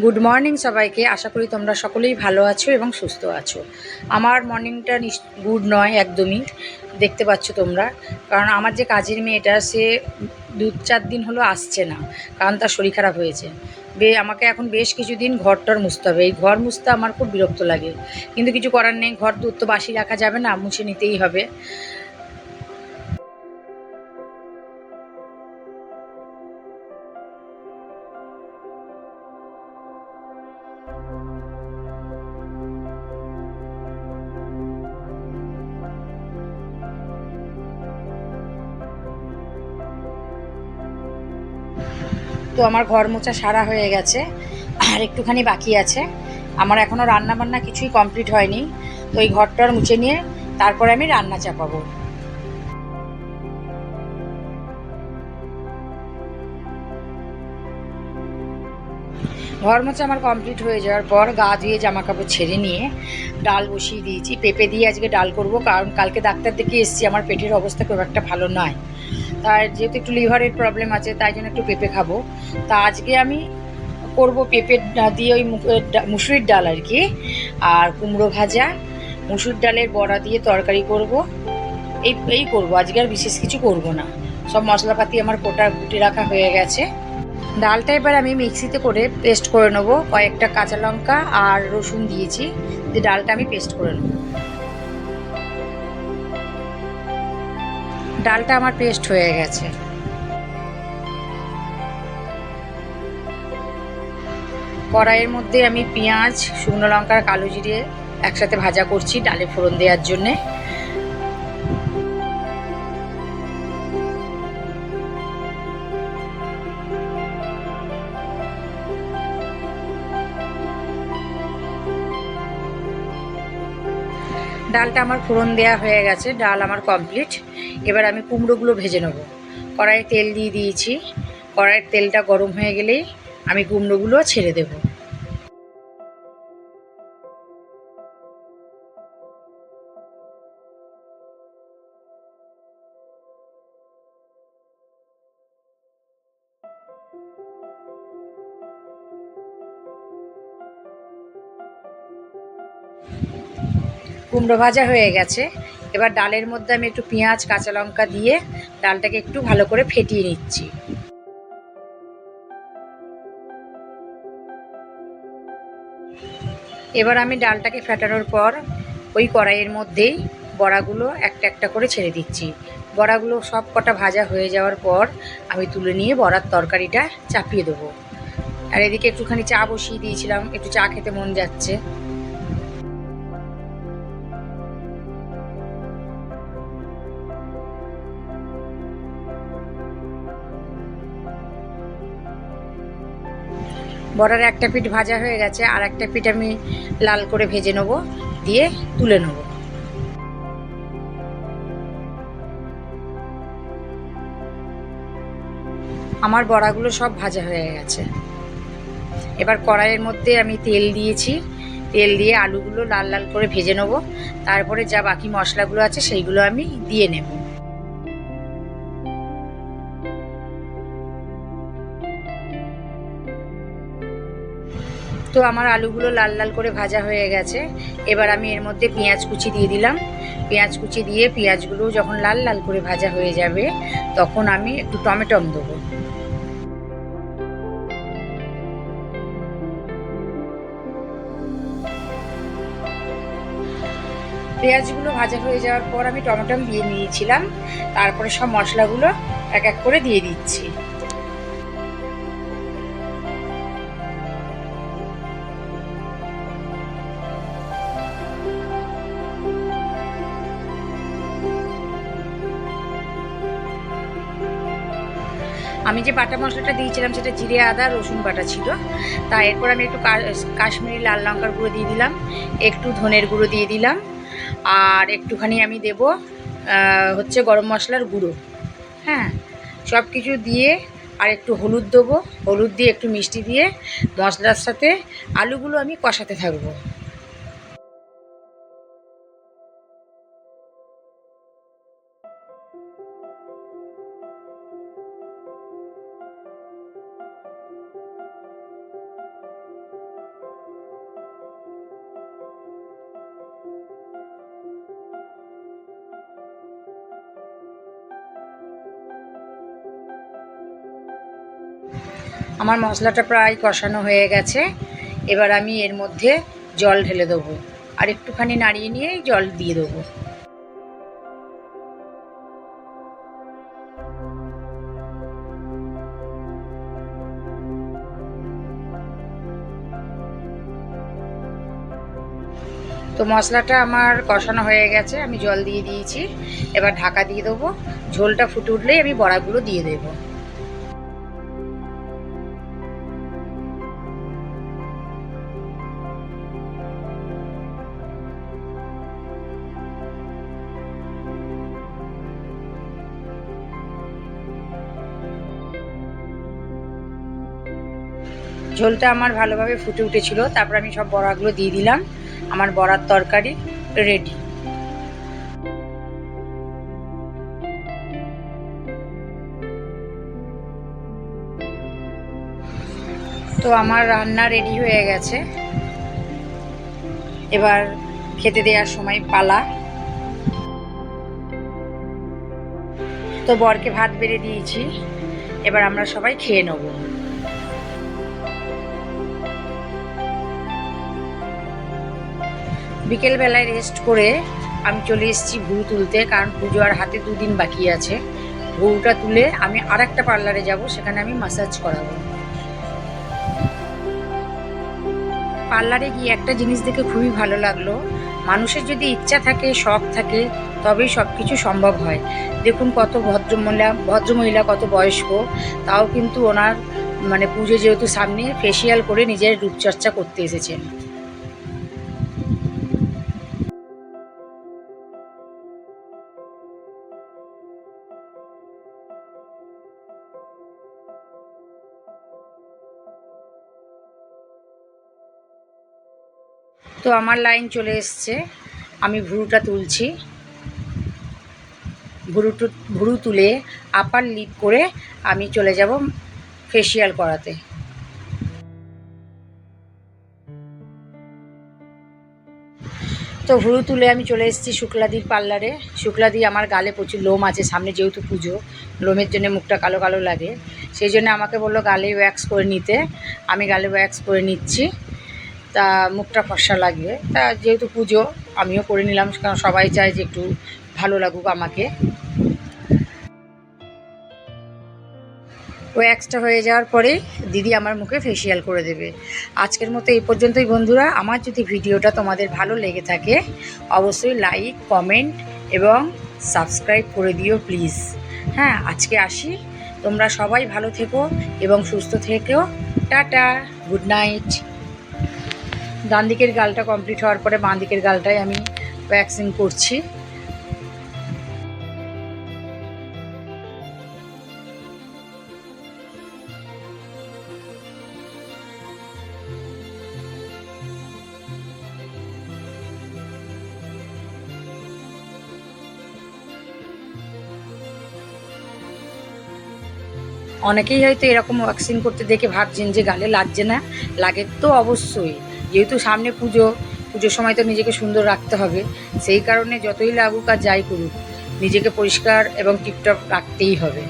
Good morning সবাইকে। আশা করি তোমরা সকলেই ভালো আছো এবং সুস্থ আছো। আমার মর্নিংটা গুড নয়, একদমই। দেখতে পাচ্ছ তোমরা। কারণ আমার যে কাজের মেয়েটা, সে দু চার দিন হলো আসছে না। কারণ তার শরীর খারাপ হয়েছে। বে আমাকে এখন বেশ কিছুদিন ঘরটর মুছতে হবে। এই ঘর মুছতে আমার খুব বিরক্ত লাগে। কিন্তু কিছু করার নেই। ঘর দূর তো বাসি রাখা যাবে না, মুছে নিতেই হবে। তো আমার ঘর মোছা সারা হয়ে গেছে, আর একটুখানি বাকি আছে। আমার এখনও রান্না বান্না কিছুই কমপ্লিট হয়নি, তো এই ঘরটার মুছে নিয়ে তারপরে আমি রান্না চাপাবো। ঘর মোছা আমার কমপ্লিট হয়ে যাওয়ার পর গা ধুয়ে জামা কাপড় ছেড়ে নিয়ে ডাল বসিয়ে দিয়েছি। পেঁপে দিয়ে আজকে ডাল করব, কারণ কালকে ডাক্তার দেখে এসেছি, আমার পেটের অবস্থা খুব একটা ভালো নয়। তার যেহেতু একটু লিভারের প্রবলেম আছে, তাই জন্য একটু পেঁপে খাব। তা আজকে আমি করব পেঁপের ডা- দিয়ে ওই মুসুরির ডাল আর কি। আর কুমড়ো ভাজা মুসুর ডালের বড়া দিয়ে তরকারি করব। এই এই করব, আজকে আর বিশেষ কিছু করব না। সব মশলাপাতি আমার কোটা কুটি রাখা হয়ে গেছে। ডালটা এবার আমি মিক্সিতে করে পেস্ট করে নেব। কয়েকটা কাঁচা লঙ্কা আর রসুন দিয়েছি। দিয়ে ডালটা আমি পেস্ট করে নেব। ডালটা আমার পেস্ট হয়ে গেছে। কড়াইয়ের মধ্যে আমি পেঁয়াজ, শুকনো লঙ্কার কালো জিরে একসাথে ভাজা করছি ডালে ফোড়ন দেওয়ার জন্যে। ডালটা আমার ফোড়ন দেওয়া হয়ে গেছে, ডাল আমার কমপ্লিট। এবার আমি কুমড়োগুলো ভেজে নেব। কড়াইয়ে তেল দিয়ে দিয়েছি। কড়াইয়ের তেলটা গরম হয়ে গেলেই আমি কুমড়োগুলো ছেড়ে দেবো। কুমড়ো ভাজা হয়ে গেছে। এবার ডালের মধ্যে আমি একটু পেঁয়াজ, কাঁচা লঙ্কা দিয়ে ডালটাকে একটু ভালো করে ফেটিয়ে নিচ্ছি। এবার আমি ডালটাকে ফেটানোর পর ওই কড়াইয়ের মধ্যেই বড়াগুলো একটা একটা করে ছেড়ে দিচ্ছি। বড়াগুলো সব কটা ভাজা হয়ে যাওয়ার পর আমি তুলে নিয়ে বড়ার তরকারিটা চাপিয়ে দেবো। আর এদিকে একটুখানি চা বসিয়ে দিয়েছিলাম, একটু চা খেতে মন যাচ্ছে। বড়ার একটা পিঠ ভাজা হয়ে গেছে, আর একটা পিঠ আমি লাল করে ভেজে নেব, দিয়ে তুলে নেব। আমার বড়াগুলো সব ভাজা হয়ে গেছে। এবার কড়াইয়ের মধ্যে আমি তেল দিয়েছি। তেল দিয়ে আলুগুলো লাল লাল করে ভেজে নেব। তারপরে যা বাকি মশলাগুলো আছে, সেইগুলো আমি দিয়ে নেব। তো আমার আলুগুলো লাল লাল করে ভাজা হয়ে গেছে। এবার আমি এর মধ্যে পেঁয়াজ কুচি দিয়ে দিলাম। পেঁয়াজ কুচি দিয়ে পেঁয়াজগুলো যখন লাল লাল করে ভাজা হয়ে যাবে, তখন আমি একটু টমেটম দেবো। পেঁয়াজগুলো ভাজা হয়ে যাওয়ার পর আমি টমেটম দিয়ে নিয়েছিলাম তারপরে সব মশলাগুলো এক এক করে দিয়ে দিচ্ছি। আমি যে বাটা মশলাটা দিয়েছিলাম সেটা জিরে, আদা, রসুন বাটা ছিল। তা এরপর আমি একটু কাশ্মীরি লাল লঙ্কার গুঁড়ো দিয়ে দিলাম, একটু ধনের গুঁড়ো দিয়ে দিলাম, আর একটুখানি আমি দেব হচ্ছে গরম মশলার গুঁড়ো। হ্যাঁ সব কিছু দিয়ে আর একটু হলুদ দেবো, হলুদ দিয়ে একটু মিষ্টি দিয়ে মশলার সাথে আলুগুলো আমি কষাতে থাকব। আমার মশলাটা প্রায় কষানো হয়ে গেছে। এবার আমি এর মধ্যে জল ঢেলে দেবো। আর একটুখানি নাড়িয়ে নিয়েই জল দিয়ে দেবো। তো মশলাটা আমার কষানো হয়ে গেছে, আমি জল দিয়ে দিয়েছি। এবার ঢাকা দিয়ে দেবো। ঝোলটা ফুটে উঠলেই আমি বড়াগুলো দিয়ে দেবো। ঝোলটা আমার ভালোভাবে ফুটে উঠেছিল। তারপর আমি সব বড়াগুলো দিয়ে দিলাম। আমার বড়ার তরকারি রেডি তো আমার রান্না রেডি হয়ে গেছে। এবার খেতে দেওয়ার সময় পালা। তো বরকে ভাত বেড়ে দিয়েছি। এবার আমরা সবাই খেয়ে নেব। বিকেলবেলায় রেস্ট করে আমি চলে এসেছি ভুরু তুলতে, কারণ পুজো আর হাতে দুদিন বাকি আছে। ভুরুটা তুলে আমি আর একটা পার্লারে যাব, সেখানে আমি মাসাজ করাবো। পার্লারে গিয়ে একটা জিনিস দেখে খুবই ভালো লাগল। মানুষের যদি ইচ্ছা থাকে, শখ থাকে, তবেই সব কিছু সম্ভব হয়। দেখুন কত ভদ্রমহিলা ভদ্রমহিলা কত বয়স্ক, তাও কিন্তু ওনার মানে পুজো যেহেতু সামনে ফেসিয়াল করে নিজের রূপচর্চা করতে এসেছেন। তো আমার লাইন চলে এসছে। আমি ভুরুটা তুলছি। ভুরু টু- ভুরু তুলে আপার লিপ করে আমি চলে যাব ফেসিয়াল করাতে। তো ভুরু তুলে আমি চলে এসেছি শুক্লাদির পার্লারে। শুক্লাদি, আমার গালে প্রচুর লোম আছে, সামনে যেহেতু পুজো, লোমের জন্য মুখটা কালো কালো লাগে। সেই জন্য আমাকে বলল গালে ওয়্যাক্স করে নিতে। আমি গালে ওয়্যাক্স করে নিচ্ছি। তা মুখটা ফর্সা লাগবে। তা যেহেতু পুজো, আমিও করে নিলাম, কারণ সবাই চায় যে একটু ভালো লাগুক আমাকে। ও ওয়্যাক্সটা হয়ে যাওয়ার পরে দিদি আমার মুখে ফেসিয়াল করে দেবে। আজকের মতো এই পর্যন্তই বন্ধুরা। আমার যদি ভিডিওটা তোমাদের ভালো লেগে থাকে, অবশ্যই লাইক কমেন্ট এবং সাবস্ক্রাইব করে দিও প্লিজ হ্যাঁ আজকে আসি। তোমরা সবাই ভালো থেকো এবং সুস্থ থেকো। টাটা গুড নাইট ডান দিকের গালটা কমপ্লিট হওয়ার পরে বাঁ দিকের গালটাই আমি ভ্যাকসিন করছি। অনেকেই হয়তো এরকম ওয়াক্সিং করতে দেখে ভাবছেন যে গালে লাগছে না, লাগে তো অবশ্যই। যেহেতু সামনে পুজো, পুজোর সময় তো নিজেকে সুন্দর রাখতে হবে, সেই কারণে যতই লাগুক আর যাই করুক, নিজেকে পরিষ্কার এবং টিপটপ রাখতেই হবে।